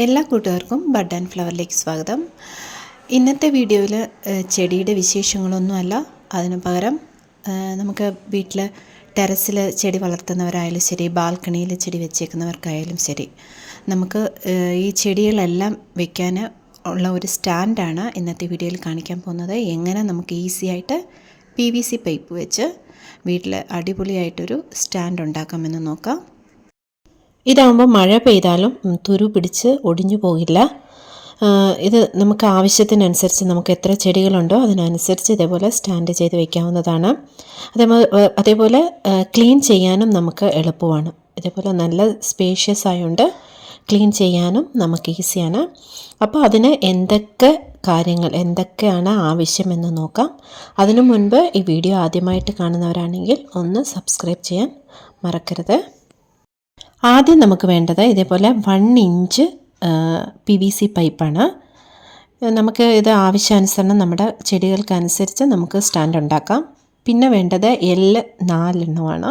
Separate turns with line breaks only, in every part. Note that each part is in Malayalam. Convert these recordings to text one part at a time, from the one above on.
എല്ലാ കൂട്ടുകാർക്കും ബഡ് ആൻഡ് ഫ്ലവറിലേക്ക് സ്വാഗതം. ഇന്നത്തെ വീഡിയോയിൽ ചെടിയുടെ വിശേഷങ്ങളൊന്നുമല്ല. അതിനു പകരം നമുക്ക് വീട്ടിൽ ടെറസിൽ ചെടി വളർത്തുന്നവരായാലും ശരി ബാൽക്കണിയിൽ ചെടി വെച്ചേക്കുന്നവർക്കായാലും ശരി നമുക്ക് ഈ ചെടികളെല്ലാം വെക്കാൻ ഉള്ള ഒരു സ്റ്റാൻഡാണ് ഇന്നത്തെ വീഡിയോയിൽ കാണിക്കാൻ പോകുന്നത്. എങ്ങനെ നമുക്ക് ഈസി ആയിട്ട് പി വി സി പൈപ്പ് വെച്ച് വീട്ടിൽ അടിപൊളിയായിട്ടൊരു സ്റ്റാൻഡ് ഉണ്ടാക്കാമെന്ന് നോക്കാം.
ഇതാകുമ്പോൾ മഴ പെയ്താലും തുരു പിടിച്ച് ഒടിഞ്ഞു പോകില്ല. ഇത് നമുക്ക് ആവശ്യത്തിനനുസരിച്ച് നമുക്ക് എത്ര ചെടികളുണ്ടോ അതിനനുസരിച്ച് ഇതേപോലെ സ്റ്റാൻഡ് ചെയ്ത് വെക്കാവുന്നതാണ്. അതേപോലെ അതേപോലെ ക്ലീൻ ചെയ്യാനും നമുക്ക് എളുപ്പമാണ്. ഇതേപോലെ നല്ല സ്പേഷ്യസ് ആയതുകൊണ്ട് ക്ലീൻ ചെയ്യാനും നമുക്ക് ഈസിയാണ് അപ്പോൾ അതിന് എന്തൊക്കെ കാര്യങ്ങൾ എന്തൊക്കെയാണ് ആവശ്യമെന്ന് നോക്കാം. അതിനു മുൻപ് ഈ വീഡിയോ ആദ്യമായിട്ട് കാണുന്നവരാണെങ്കിൽ ഒന്ന് സബ്സ്ക്രൈബ് ചെയ്യാൻ മറക്കരുത്. ആദ്യം നമുക്ക് വേണ്ടത് ഇതേപോലെ one inch P V C പൈപ്പാണ് നമുക്ക് ഇത് ആവശ്യാനുസരണം നമ്മുടെ ചെടികൾക്കനുസരിച്ച് നമുക്ക് സ്റ്റാൻഡ് ഉണ്ടാക്കാം. പിന്നെ വേണ്ടത് എല്ല് നാലെണ്ണമാണ്.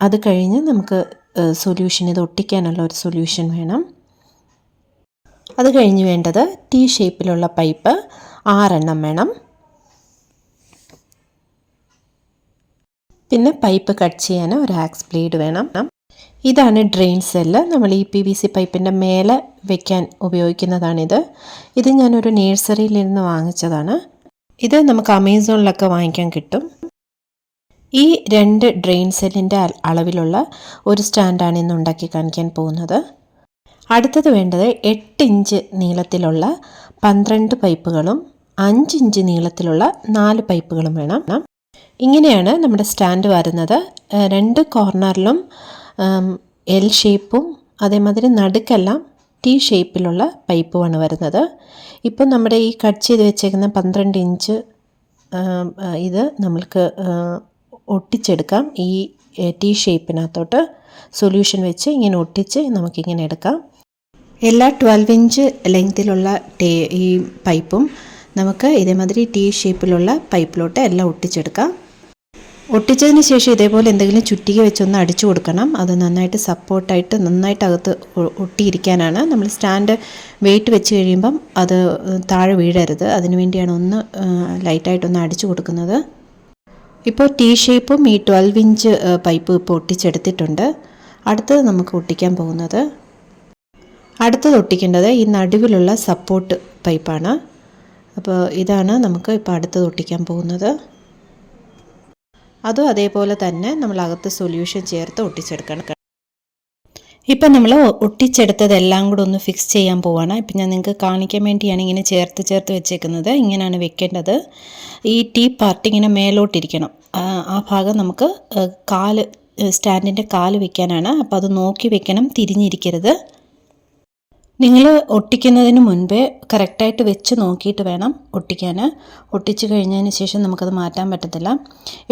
അത് കഴിഞ്ഞ് നമുക്ക് സൊല്യൂഷൻ ഇത് ഒട്ടിക്കാനുള്ള ഒരു സൊല്യൂഷൻ വേണം. അത് കഴിഞ്ഞ് വേണ്ടത് ടി ഷേപ്പിലുള്ള പൈപ്പ് ആറെണ്ണം വേണം. പിന്നെ പൈപ്പ് കട്ട് ചെയ്യാൻ ഒരു ആക്സ് ബ്ലേഡ് വേണം. ഇതാണ് ഡ്രെയിൻ സെല്ല്. നമ്മൾ ഈ പി വി സി പൈപ്പിന്റെ മേലെ വെക്കാൻ ഉപയോഗിക്കുന്നതാണിത്. ഇത് ഞാനൊരു നേഴ്സറിയിൽ നിന്ന് വാങ്ങിച്ചതാണ്. ഇത് നമുക്ക് അമേസോണിലൊക്കെ വാങ്ങിക്കാൻ കിട്ടും. ഈ രണ്ട് ഡ്രെയിൻ സെല്ലിന്റെ അളവിലുള്ള ഒരു സ്റ്റാൻഡാണ് ഇന്ന് ഉണ്ടാക്കി കാണിക്കാൻ പോകുന്നത്. അടുത്തത് വേണ്ടത് എട്ട് ഇഞ്ച് നീളത്തിലുള്ള പന്ത്രണ്ട് പൈപ്പുകളും അഞ്ച് ഇഞ്ച് നീളത്തിലുള്ള നാല് പൈപ്പുകളും വേണം. ഇങ്ങനെയാണ് നമ്മുടെ സ്റ്റാൻഡ് വരുന്നത്. രണ്ട് കോർണറിലും എൽ ഷേപ്പും അതേമാതിരി നടുക്കെല്ലാം ടി ഷേപ്പിലുള്ള പൈപ്പുമാണ് വരുന്നത്. ഇപ്പം നമ്മുടെ ഈ കട്ട് ചെയ്ത് വെച്ചേക്കുന്ന പന്ത്രണ്ട് ഇഞ്ച് ഇത് നമ്മൾക്ക് ഒട്ടിച്ചെടുക്കാം. ഈ ടി ഷേപ്പിനകത്തോട്ട് സൊല്യൂഷൻ വെച്ച് ഇങ്ങനെ ഒട്ടിച്ച് നമുക്കിങ്ങനെ എടുക്കാം.
എല്ലാ ട്വൽവ് ഇഞ്ച് ലെങ്തിലുള്ള ഈ പൈപ്പും നമുക്ക് ഇതേമാതിരി ടി ഷേപ്പിലുള്ള പൈപ്പിലോട്ട് എല്ലാം ഒട്ടിച്ചെടുക്കാം. ഒട്ടിച്ചതിന് ശേഷം ഇതേപോലെ എന്തെങ്കിലും ചുറ്റിക വെച്ചൊന്ന് അടിച്ചു കൊടുക്കണം. അത് നന്നായിട്ട് സപ്പോർട്ടായിട്ട് നന്നായിട്ട് അകത്ത് ഒട്ടിയിരിക്കാനാണ്. നമ്മൾ സ്റ്റാൻഡ് വെയിറ്റ് വെച്ച് കഴിയുമ്പം അത് താഴെ വീഴരുത്. അതിനുവേണ്ടിയാണ് ഒന്ന് ലൈറ്റായിട്ടൊന്ന് അടിച്ചു കൊടുക്കുന്നത്. ഇപ്പോൾ ടി ഷേപ്പും ഈ ട്വൽവ് ഇഞ്ച് പൈപ്പ് ഇപ്പോൾ ഒട്ടിച്ചെടുത്തിട്ടുണ്ട്. അടുത്തത് നമുക്ക് ഒട്ടിക്കാൻ പോകുന്നത്. അടുത്തത് ഒട്ടിക്കേണ്ടത് ഈ നടുവിലുള്ള സപ്പോർട്ട് പൈപ്പാണ് അപ്പോൾ ഇതാണ് നമുക്ക് ഇപ്പോൾ അടുത്തത് ഒട്ടിക്കാൻ പോകുന്നത്. അതും അതേപോലെ തന്നെ നമ്മൾ അകത്ത് സൊല്യൂഷൻ ചേർത്ത് ഒട്ടിച്ചെടുക്കണം. ഇപ്പം നമ്മൾ ഒട്ടിച്ചെടുത്തതെല്ലാം കൂടെ ഒന്ന് ഫിക്സ് ചെയ്യാൻ പോവാണ്. ഇപ്പം ഞാൻ നിങ്ങൾക്ക് കാണിക്കാൻ വേണ്ടിയാണ് ഇങ്ങനെ ചേർത്ത് ചേർത്ത് വെച്ചേക്കുന്നത്. ഇങ്ങനെയാണ് വെക്കേണ്ടത്. ഈ ടീ പാർട്ട് ഇങ്ങനെ മേലോട്ടിരിക്കണം. ആ, ഭാഗം നമുക്ക് കാൽ സ്റ്റാൻഡിന്റെ കാൽ വെക്കാനാണ്. അപ്പോൾ അത് നോക്കി വെക്കണം. തിരിഞ്ഞിരിക്കരുത്. നിങ്ങൾ ഒട്ടിക്കുന്നതിന് മുൻപേ കറക്റ്റായിട്ട് വെച്ച് നോക്കിയിട്ട് വേണം ഒട്ടിക്കാൻ ഒട്ടിച്ച് കഴിഞ്ഞതിന് ശേഷം നമുക്കത് മാറ്റാൻ പറ്റത്തില്ല.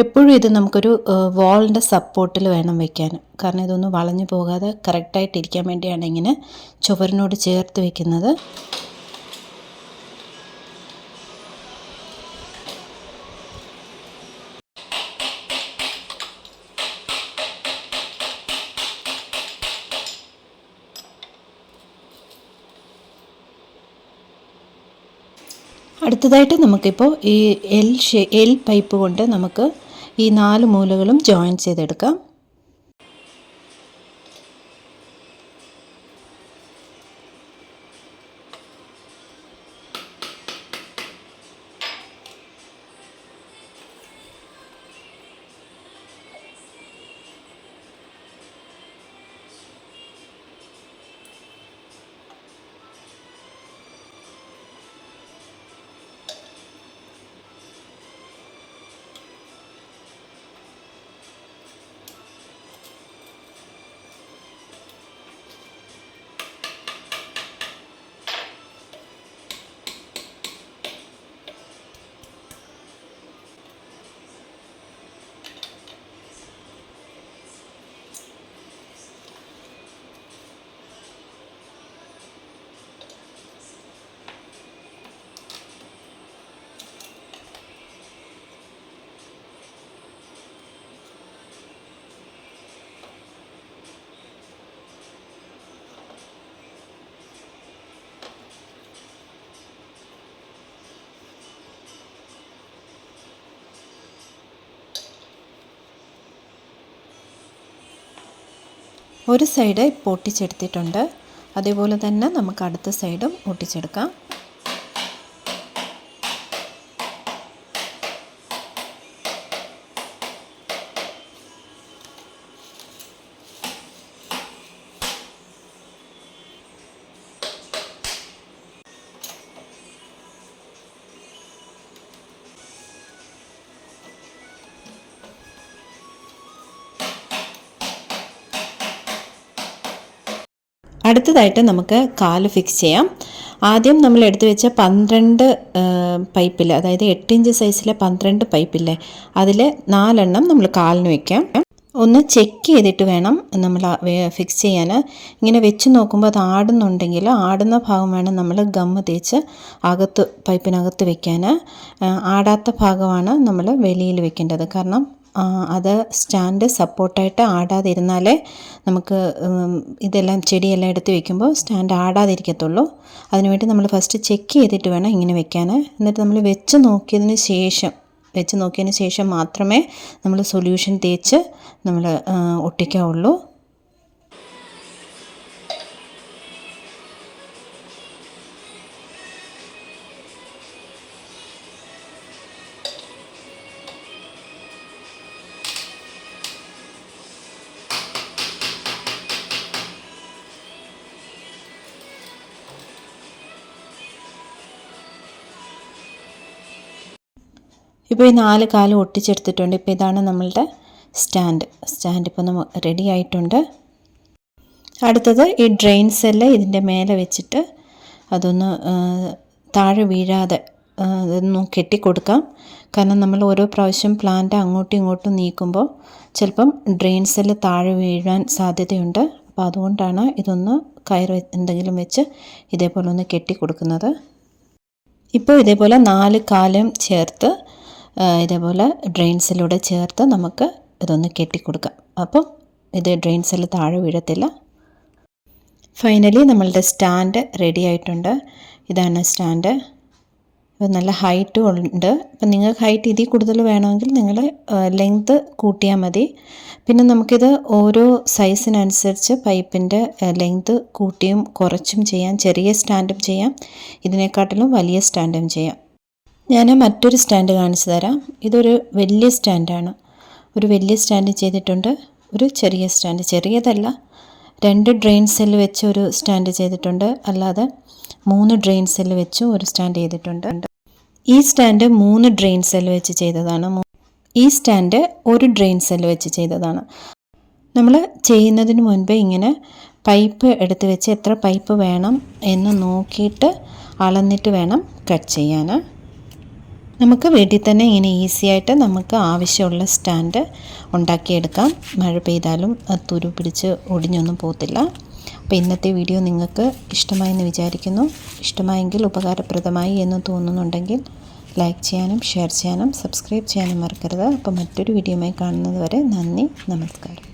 എപ്പോഴും ഇത് നമുക്കൊരു വാളിന്റെ സപ്പോർട്ടിൽ വേണം വെക്കാൻ കാരണം ഇതൊന്നും വളഞ്ഞു പോകാതെ കറക്റ്റായിട്ട് ഇരിക്കാൻ വേണ്ടിയാണ് ഇങ്ങനെ ചുവരിനോട് ചേർത്ത് വെക്കുന്നത്. അടുത്തതായിട്ട് നമുക്കിപ്പോൾ ഈ എൽ ഷേ എൽ പൈപ്പ് കൊണ്ട് നമുക്ക് ഈ നാല് മൂലകളും ജോയിൻ ചെയ്തെടുക്കാം. ഒരു സൈഡ് ഇപ്പോൾ ഒട്ടിച്ചെടുത്തിട്ടുണ്ട് അതേപോലെ തന്നെ നമുക്ക് അടുത്ത സൈഡും ഒട്ടിച്ചെടുക്കാം അടുത്തതായിട്ട് നമുക്ക് കാൽ ഫിക്സ് ചെയ്യാം. ആദ്യം നമ്മൾ എടുത്തു വെച്ച പന്ത്രണ്ട് പൈപ്പിൽ അതായത് എട്ട് ഇഞ്ച് സൈസിലെ പന്ത്രണ്ട് പൈപ്പില്ലേ അതിൽ നാലെണ്ണം നമ്മൾ കാലിന് വെക്കാം. ഒന്ന് ചെക്ക് ചെയ്തിട്ട് വേണം നമ്മൾ ഫിക്സ് ചെയ്യാൻ. ഇങ്ങനെ വെച്ച് നോക്കുമ്പോൾ അത് ആടുന്നുണ്ടെങ്കിൽ ആടുന്ന ഭാഗം വേണം നമ്മൾ ഗമ്മ് തേച്ച് അകത്ത് പൈപ്പിനകത്ത് വെക്കാൻ. ആടാത്ത ഭാഗമാണ് നമ്മൾ വെളിയിൽ വെക്കേണ്ടത്. കാരണം അത് സ്റ്റാൻഡ് സപ്പോർട്ടായിട്ട് ആടാതിരുന്നാലേ നമുക്ക് ഇതെല്ലാം ചെടിയെല്ലാം എടുത്ത് വെക്കുമ്പോൾ സ്റ്റാൻഡ് ആടാതിരിക്കത്തുള്ളൂ. അതിനുവേണ്ടി നമ്മൾ ഫസ്റ്റ് ചെക്ക് ചെയ്തിട്ട് വേണം ഇങ്ങനെ വെക്കാൻ. എന്നിട്ട് നമ്മൾ വെച്ച് നോക്കിയതിന് ശേഷം വെച്ച് നോക്കിയതിന് ശേഷം മാത്രമേ നമ്മൾ സൊല്യൂഷൻ തേച്ച് നമ്മൾ ഒട്ടിക്കാവുള്ളൂ. ഇപ്പോൾ ഈ നാല് കാലം ഒട്ടിച്ചെടുത്തിട്ടുണ്ട്. ഇപ്പോൾ ഇതാണ് നമ്മളുടെ സ്റ്റാൻഡ്. സ്റ്റാൻഡ് ഇപ്പോൾ നമ്മൾ റെഡി ആയിട്ടുണ്ട്. അടുത്തത് ഈ ഡ്രെയിൻ സെല്ല് ഇതിന്റെ മേലെ വെച്ചിട്ട് അതൊന്ന് താഴെ വീഴാതെ ഇതൊന്നും കെട്ടിക്കൊടുക്കാം. കാരണം നമ്മൾ ഓരോ പ്രാവശ്യം പ്ലാന്റ് അങ്ങോട്ടും ഇങ്ങോട്ടും നീക്കുമ്പോൾ ചിലപ്പം ഡ്രെയിൻ സെല്ല് താഴെ വീഴാൻ സാധ്യതയുണ്ട്. അപ്പോൾ അതുകൊണ്ടാണ് ഇതൊന്ന് കയർ എന്തെങ്കിലും വെച്ച് ഇതേപോലെ ഒന്ന് കെട്ടിക്കൊടുക്കുന്നത്. ഇപ്പോൾ ഇതേപോലെ നാല് കാലും ചേർത്ത് ഇതേപോലെ ഡ്രെയിൻസിലൂടെ ചേർത്ത് നമുക്ക് ഇതൊന്ന് കെട്ടിക്കൊടുക്കാം. അപ്പം ഇത് ഡ്രെയിൻസിൽ താഴെ വീഴത്തില്ല. ഫൈനലി നമ്മളുടെ സ്റ്റാൻഡ് റെഡി ആയിട്ടുണ്ട്. ഇതാണ് സ്റ്റാൻഡ് ഇത് നല്ല ഹൈറ്റും ഉണ്ട്. അപ്പം നിങ്ങൾക്ക് ഹൈറ്റ് ഇതിൽ കൂടുതൽ വേണമെങ്കിൽ നിങ്ങൾ ലെങ്ത് കൂട്ടിയാൽ മതി. പിന്നെ നമുക്കിത് ഓരോ സൈസിനനുസരിച്ച് പൈപ്പിന്റെ ലെങ്ത് കൂട്ടിയും കുറച്ചും ചെയ്യാം. ചെറിയ സ്റ്റാൻഡും ചെയ്യാം. ഇതിനെക്കാട്ടിലും വലിയ സ്റ്റാൻഡും ചെയ്യാം. ഞാൻ മറ്റൊരു സ്റ്റാൻഡ് കാണിച്ചു തരാം. ഇതൊരു വലിയ സ്റ്റാൻഡാണ്. ഒരു വലിയ സ്റ്റാൻഡ് ചെയ്തിട്ടുണ്ട്. ഒരു ചെറിയ സ്റ്റാൻഡ്. ചെറിയതല്ല. രണ്ട് ഡ്രെയിൻ സെല്ല് വെച്ച് ഒരു സ്റ്റാൻഡ് ചെയ്തിട്ടുണ്ട്. അല്ലാതെ മൂന്ന് ഡ്രെയിൻ സെല്ല് വെച്ചും ഒരു സ്റ്റാൻഡ് ചെയ്തിട്ടുണ്ട്. ഈ സ്റ്റാൻഡ് മൂന്ന് ഡ്രെയിൻ സെല്ല് വെച്ച് ചെയ്തതാണ്. ഈ സ്റ്റാൻഡ് ഒരു ഡ്രെയിൻ സെല്ല് വെച്ച് ചെയ്തതാണ്. നമ്മൾ ചെയ്യുന്നതിന് മുൻപേ ഇങ്ങനെ പൈപ്പ് എടുത്ത് വെച്ച് എത്ര പൈപ്പ് വേണം എന്ന് നോക്കിയിട്ട് അളന്നിട്ട് വേണം കട്ട് ചെയ്യാൻ നമുക്ക് വീട്ടിൽ തന്നെ ഇങ്ങനെ ഈസി ആയിട്ട് നമുക്ക് ആവശ്യമുള്ള സ്റ്റാൻഡ് ഉണ്ടാക്കിയെടുക്കാം. മഴ പെയ്താലും തുരു പിടിച്ച് ഒടിഞ്ഞൊന്നും പോകത്തില്ല. അപ്പോൾ ഇന്നത്തെ വീഡിയോ നിങ്ങൾക്ക് ഇഷ്ടമായെന്ന് വിചാരിക്കുന്നു. ഇഷ്ടമായെങ്കിൽ ഉപകാരപ്രദമായി എന്ന് തോന്നുന്നുണ്ടെങ്കിൽ ലൈക്ക് ചെയ്യാനും ഷെയർ ചെയ്യാനും സബ്സ്ക്രൈബ് ചെയ്യാനും മറക്കരുത്. അപ്പോൾ മറ്റൊരു വീഡിയോയുമായി കാണുന്നത് വരെ നന്ദി നമസ്കാരം.